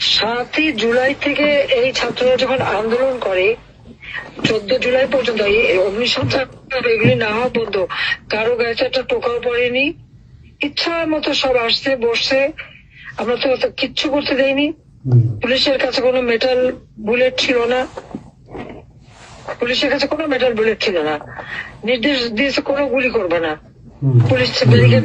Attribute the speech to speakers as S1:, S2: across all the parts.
S1: সাতই জুলাই থেকে এই ছাত্ররা যখন আন্দোলন করে চোদ্দ জুলাই পর্যন্ত এই অগ্নিসংখ্যা এগুলি না হওয়া পর্যন্ত কারও গায়ে একটা টোকাও পড়েনি। ইচ্ছা মতো সব আসছে বসছে। আমরা তো কিচ্ছু করতে দেয়নি পুলিশের কাছে কোনো মেটাল বুলেট ছিল না। পুলিশের কাছে কোনো মেটাল বুলেট ছিল না। নির্দেশ দিয়েছে কোনো গুলি করবে না। পুলিশ ব্যারিকেড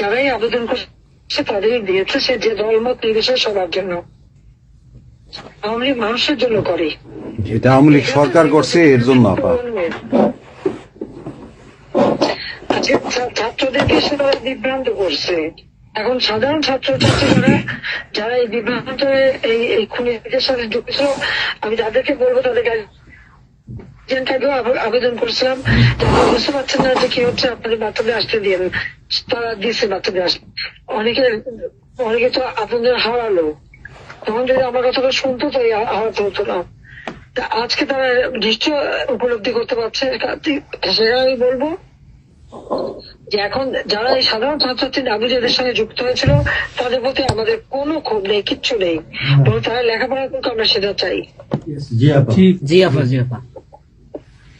S1: যারাই আবেদন করছে তাদেরই দিয়েছে সে যে দলমত নির্বিশেষে সবার জন্য। আওয়ামী লীগ মানুষের জন্য করে।
S2: এটা আওয়ামী লীগ সরকার করছে এর জন্য আপা।
S1: আজকে ছা- ছাত্রদেরকে সেটা বিভ্রান্ত করছে। এখন সাধারণ ছাত্র ছাত্রীরা যারা এই বিভ্রান্ত এই এই খুনিদের সাথে যুক্ত আমি তাদেরকে বলব তাদের আবেদন করছিলাম। বুঝতে পারছেন না যে কি হচ্ছে আপনাদের বাচ্চাদের আসতে দিন তারা দিচ্ছে বাচ্চাদের আস- অনেকে অনেকে তো আপনাদের হারালো। তখন যদি আমার কথাটা শুনতো তো এই হা- হারাতে হতো না। আজকে তারা নিশ্চয় উপলব্ধি করতে পারছে। সেটা আমি বলব যে এখন যারা এই সাধারণ ছাত্রছাত্রী নাবিজেদের সঙ্গে যুক্ত হয়েছিল তাদের প্রতি আমাদের কোনো ক্ষোভ নেই কিচ্ছু নেই। বরং তারা লেখাপড়া করতে আমরা সেটা চাই।
S3: জি আপা।
S4: জি আপা জি আপা।
S1: কিন্তু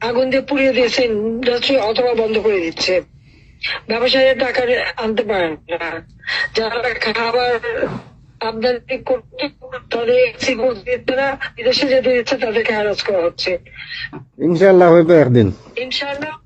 S1: আগুন দিয়ে পুড়িয়ে দিয়েছে ইন্ডাস্ট্রি অথবা বন্ধ করে দিচ্ছে। ব্যবসায়ীরা টাকা আনতে পারেন না। যারা খাবার আমদানি করতে তাদের export দিতে না বিদেশে যেতে দিচ্ছে তাদেরকে হ্যারাস করা হচ্ছে।
S3: ইনশাল্লাহ হইবে একদিন।
S1: ইনশাআল্লাহ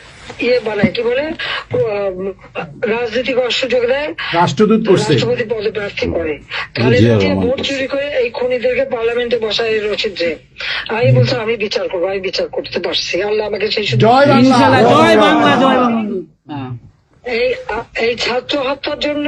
S1: ইয়ে বানায় কি বলে? রাজনৈতিক অস্ত্র যোগ দেয়
S5: রাষ্ট্রদূত করছে।
S1: রাষ্ট্রপতি পদে প্রার্থী করে। ভোট চুরি করে এই খুনিদেরকে পার্লামেন্টে বসায় রচিত যে আমি বলছি আমি বিচার করব আমি বিচার করতে পারছি। আল্লাহ আমাকে সেই সুযোগ
S5: জয় বাংলা।
S4: জয় বাংলা জয় বাংলা। হ্যাঁ।
S1: এই এই ছাত্র হত্যার জন্য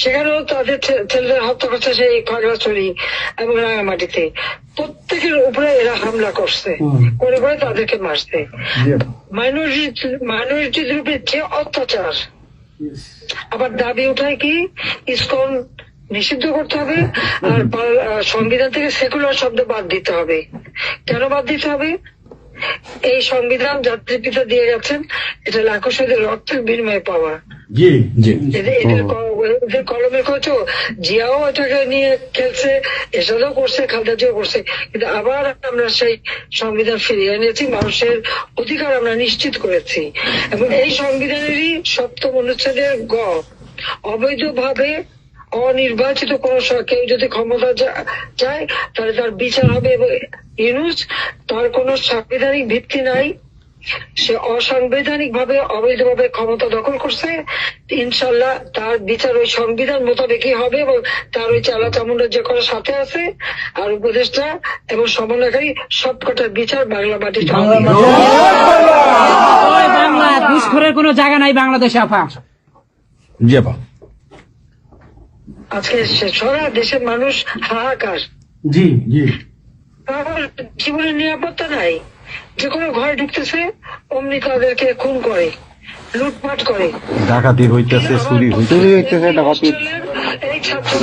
S1: সেখানেও তাদের ছেলেদের হত্যা করছে সেই খাগড়াছড়ি এবং রাঙামাটিতে। প্রত্যেকের উপরে এরা হামলা করছে। করে করে তাদেরকে মারছে। মাইনরিটি মাইনরিটিদের উপরে যে অত্যাচার। আবার দাবি উঠায় কি? ইসকন নিষিদ্ধ করতে হবে আর সংবিধান থেকে সেকুলার শব্দ বাদ দিতে হবে। কেন বাদ দিতে হবে? এই সংবিধান জাতির পিতা দিয়ে গেছেন এটা লাখো শহীদের রক্তের বিনিময়ে পাওয়া।
S3: জি
S1: এদের কলমের জিয়াও এটাকে নিয়ে খেলছে এসবেও করছে খালদাজিও করছে কিন্তু আবার আমরা সেই সংবিধান ফিরিয়ে এনেছি মানুষের অধিকার আমরা নিশ্চিত করেছি। এবং এই সংবিধানেরই সপ্তম অনুচ্ছেদের গ অবৈধভাবে অনির্বাচিত কোন কেউ যদি ক্ষমতা চায় তাহলে তার বিচার হবে এবং ইউনুস তার কোনো সাংবিধানিক ভিত্তি নাই। সে অসাংবিধানিক ভাবে অবৈধভাবে ক্ষমতা দখল করছে। ইনশাল্লাহ তার বিচার ওই সংবিধান মোতাবেকই হবে এবং তার ওই চালা চামুন্ডার যে কোনো সাথে আছে। আর উপদেষ্টা এবং সমন্বয়কারী সবকটার বিচার বাংলা
S4: জয় বাংলা ঘুষখোরের কোনো জায়গা নাই বাংলাদেশে আপা
S3: জি আপা
S1: আজকে সারা দেশের মানুষ হাহাকার।
S5: জি জি।
S1: কারণ জীবনের নিরাপত্তা নাই যে কোনো ঘরে ঢুকতেছে অমনি তাদেরকে খুন করে লুটপাট করে
S2: ডাকাতি হইতেছে চুরি হইতেছে।
S1: এই ছাত্র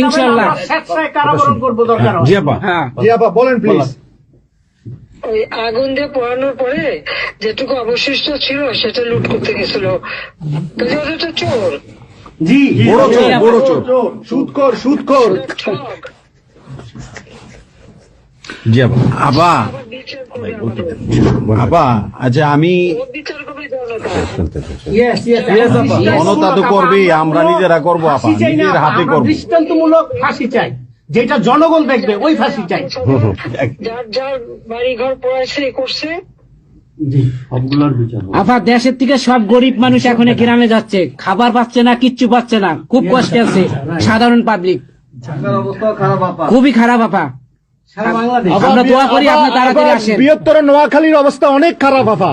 S5: আমরা স্বেচ্ছায় কারাবরণ করব দরকার হয়।
S2: জি আপা
S4: হ্যাঁ
S1: ওই আগুন দিয়ে পোড়ানোর পরে যেটুকু অবশিষ্ট ছিল সেটা লুট করতে গেছিল। চোর।
S5: জি
S2: বড় চোর বড় চোর।
S3: সুদখোর সুদখোর
S1: ঠক
S2: জি আপা আপা। আপা আচ্ছা আমি
S1: ও বিচার করবে জনতা
S5: Yes, yes, yes, আপা।
S2: জনতা তো করবেই, আমরা নিজেরা করব, আপা।
S5: ফাঁসি চাই না,
S2: নিজের হাতে করব।
S5: দৃষ্টান্তমূলক ফাঁসি চাই। যেটা জনগণ দেখবে ওই ফাঁসি চাই।
S1: যার যার বাড়ি ঘর পড়াইছে করছে
S4: আপা দেশের থেকে সব গরিব মানুষ এখন গ্রামে যাচ্ছে। খাবার পাচ্ছে না কিচ্ছু পাচ্ছে না। খুব কষ্টে আছে। সাধারণ পাবলিক খুবই খারাপ আপা। আমরা দোয়া করি আপনি তাড়াতাড়ি আসেন।
S3: বৃহত্তর নোয়াখালীর অবস্থা অনেক খারাপ আপা।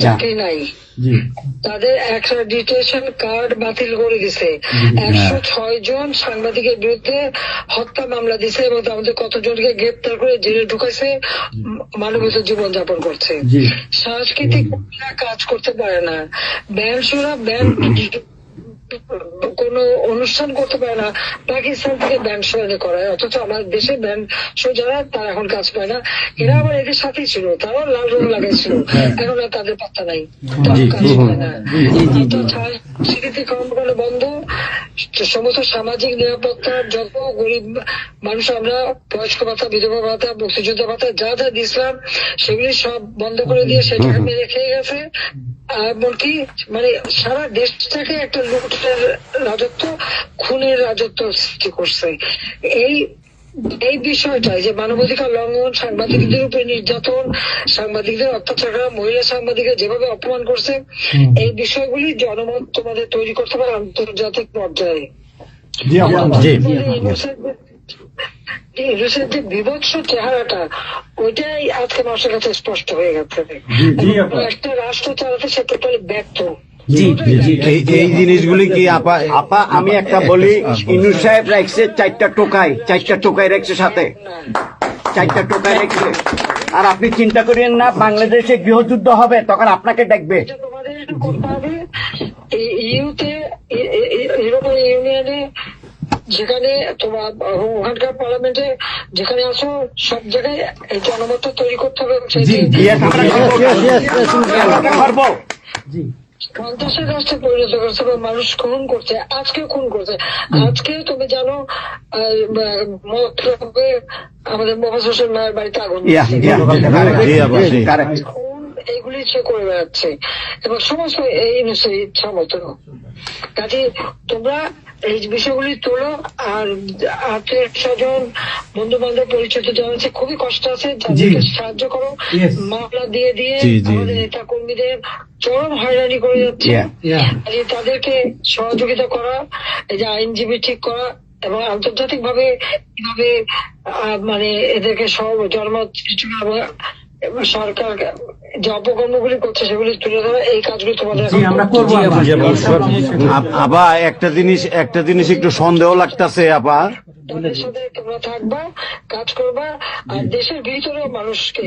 S1: চাকরি নাই।
S5: জি।
S1: তাদের কার্ড বাতিল করে দিছে। একশো ছয় জন সাংবাদিকের বিরুদ্ধে হত্যা মামলা দিছে এবং তাদের কতজনকে গ্রেপ্তার করে জেলে ঢুকাইছে মানবিত জীবন যাপন করছে। সাংস্কৃতিক কাজ করতে পারে না। ব্যান্ড শোরা ব্যান্ড অনুষ্ঠান করতে পারে না পাকিস্তান থেকে ব্যান্ড শো করায় অথচ আমার দেশে ব্যান্ড শো যারা তারা এখন কাজ পায় না। এরা আবার এদের সাথেই ছিল তারাও লাল রং লাগাইছিল এখন আর তাদের পাত্তা নাই। তারাও কাজ পায় না। অর্থাৎ কর্মকাণ্ড বন্ধ সমস্ত সামাজিক নিরাপত্তার যত গরিব মানুষ আমরা বয়স্ক ভাতা বিধবা ভাতা মুক্তিযোদ্ধা ভাতা যা যা দিয়েছিলাম সেগুলি সব বন্ধ করে দিয়ে সেটা মেরে খেয়ে গেছে। এমনকি মানে সারা দেশটাকে একটা লুটের রাজত্ব খুনের রাজত্ব সৃষ্টি করছে। এই এই বিষয়টাই যে মানবাধিকার লঙ্ঘন সাংবাদিকদের উপরে নির্যাতন সাংবাদিকদের অত্যাচার করা মহিলা সাংবাদিকরা যেভাবে অপমান করছে এই বিষয়গুলি জনমত তোমাদের তৈরি করতে পারে আন্তর্জাতিক পর্যায়ে। যে বিভৎস চেহারাটা ওইটাই আজকে মানুষের কাছে স্পষ্ট হয়ে গেছে। একটা রাষ্ট্র চালাতে সে টোটালি ব্যর্থ।
S4: জি জি
S2: এই জিনিসগুলি কি আপা
S6: আপা আমি একটা বলি ইনু সাহেব রাখছে চারটা টোকাই চারটা টোকাই রাখছে সাথে। চারটা টোকাই রাখছে। আর আপনি চিন্তা করেন না বাংলাদেশে গৃহযুদ্ধ হবে তখন আপনাকে দেখবে।
S1: করতে হবে এই ইউতে ইউরোপিয়ান ইউনিয়নে যেখানে তোমার ওখানকার পার্লামেন্টে যেখানে আসো সব জায়গায় এই জনমতটা তৈরি করতে হবে
S6: করব।
S1: সন্ত্রাসের রাষ্ট্রে পরিণত করছে বা মানুষ খুন করছে আজকে খুন করছে আজকে তুমি জানো আমাদের মোহাম্মদ হোসেন মায়ের বাড়িতে আগুন এইগুলি সে করে বেড়াচ্ছে। এবং সমস্ত এই মতো। কাজে তোমরা এই বিষয়গুলি তোলো আর আত্মীয় স্বজন বন্ধু বান্ধব পরিচিত জানাচ্ছে খুবই কষ্ট আছে তাদেরকে সাহায্য করো। মামলা দিয়ে দিয়ে আমাদের নেতা কর্মীদের চরম হয়রানি করে যাচ্ছে। তাদেরকে সহযোগিতা করা এই যে আইনজীবী ঠিক করা এবং আন্তর্জাতিক ভাবে কীভাবে আহ, মানে এদেরকে এবং এবং সরকার যে অপকর্মগুলি করছে সেগুলি তুলে ধরা এই কাজগুলি তোমাদের
S5: আমরা করব। আপা।
S2: একটা জিনিস একটা জিনিস একটু সন্দেহ লাগতাছে আপা
S1: সাথে তোমরা থাকবা কাজ করবা আর দেশের ভিতরে মানুষকে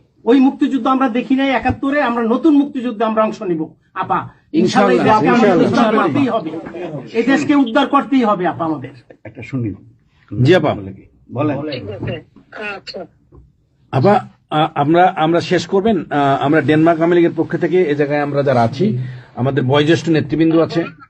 S5: ওই মুক্তিযুদ্ধ আমরা দেখি নাই একাত্তরে আমরা নতুন মুক্তিযুদ্ধে আমরা অংশ নিব। আপা ইনশাল্লাহ এই দেশকে উদ্ধার করতেই হবে। এই দেশকে উদ্ধার করতেই হবে আপা আমাদের।
S6: একটা শুনি।
S7: জি আপা।
S6: বলেন।
S1: আচ্ছা
S7: আপা আমরা আমরা শেষ করবেন। আমরা ডেনমার্ক আওয়ামী লীগের পক্ষ থেকে এ জায়গায় আমরা যারা আছি আমাদের বয়োজ্যেষ্ঠ নেতৃবৃন্দ আছে আ,
S1: একটু বলো শেষ করব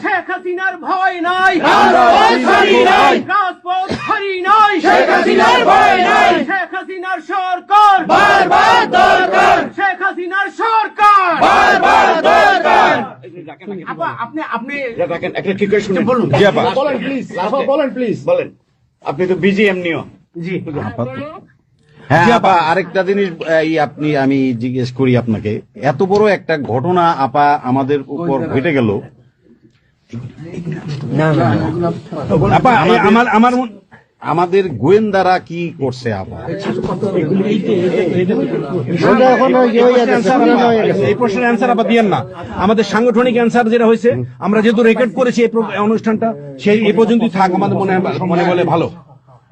S5: হাসিনার ভয় নাই।
S8: রাজপথ শেখ হাসিনার ভয় নাই।
S5: শেখ হাসিনার সরকার।
S8: বারবার দরকার।
S5: শেখ হাসিনার সরকার।
S8: বারবার দরকার।
S5: আপনি আপনি
S6: দেখেন একটা ঠিক করে শুনুন।
S5: বলুন।
S3: বলেন প্লিজ বলেন প্লিজ
S6: বলেন। আপনি তো বিজি এমনিও
S5: জি।
S2: হ্যাঁ আপা আরেকটা জিনিস এই আপনি আমি জিজ্ঞেস করি আপনাকে। এত বড় একটা ঘটনা আপা আমাদের উপর ঘটে গেল।
S7: আপা আমার আমার
S2: আমাদের গোয়েন্দারা কি করছে।
S7: এই প্রশ্নের অ্যান্সার আবার দিয়েন না। আমাদের সাংগঠনিক অ্যান্সার যেটা হয়েছে আমরা যেহেতু রেকর্ড করেছি এই অনুষ্ঠানটা সেই এ পর্যন্তই থাক আমাদের মনে মনে বলে ভালো।